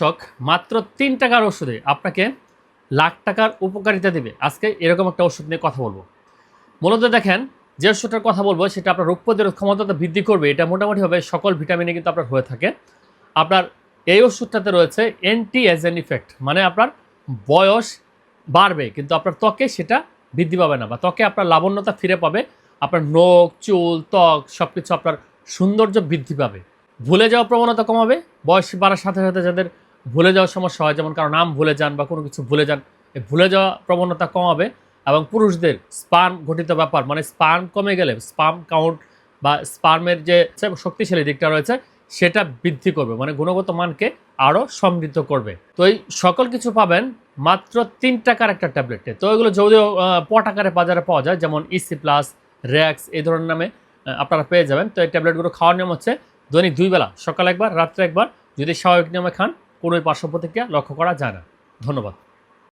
দর্শক মাত্র তিন টাকার ওষুধে আপনাকে লাখ টাকার উপকারিতা দেবে। আজকে এরকম একটা ওষুধ নিয়ে কথা বলব। মূলত দেখেন, যে ওষুধটার কথা বলব, সেটা আপনার রোগ প্রতিরোধ ক্ষমতা বৃদ্ধি করবে। এটা মোটামুটিভাবে সকল ভিটামিনে কিন্তু আপনার হয়ে থাকে। আপনার এই ওষুধটাতে রয়েছে অ্যান্টি এজেন ইফেক্ট মানে আপনার বয়স বাড়বে, কিন্তু আপনার ত্বকে সেটা বৃদ্ধি পাবে না বা ত্বকে আপনার লাবণ্যতা ফিরে পাবে। আপনার নখ, চুল, ত্বক সব কিছু আপনার সৌন্দর্য বৃদ্ধি পাবে। ভুলে যাওয়ার প্রবণতা কমাবে। বয়স বাড়ার সাথে সাথে যাদের ভুলে যাওয়ার সমস্যা হয়, যেমন কারও নাম ভুলে যান বা কোনো কিছু ভুলে যান, এই ভুলে যাওয়া প্রবণতা কমাবে এবং পুরুষদের স্পার্ম ঘটিত ব্যাপার মানে স্পার্ম কমে গেলে, স্পার্ম কাউন্ট বা স্পার্মের যে শক্তিশালী দিকটা রয়েছে, সেটা বৃদ্ধি করবে মানে গুণগত মানকে আরও সমৃদ্ধ করবে। তো এই সকল কিছু পাবেন মাত্র তিন টাকার একটা ট্যাবলেটে। তো এগুলো যদিও পট আকারে বাজারে পাওয়া যায়, যেমন ইসি প্লাস র্যাক্স এই ধরনের নামে আপনারা পেয়ে যাবেন। তো এই ট্যাবলেটগুলো খাওয়ার নিয়ম হচ্ছে, দৈনিক দুই বেলা, সকালে একবার, রাত্রে একবার, যদি স্বাভাবিক নিয়মে খান কোনোই পার্শ্ব প্রতিক্রিয়া লক্ষ্য করা যায় না। ধন্যবাদ।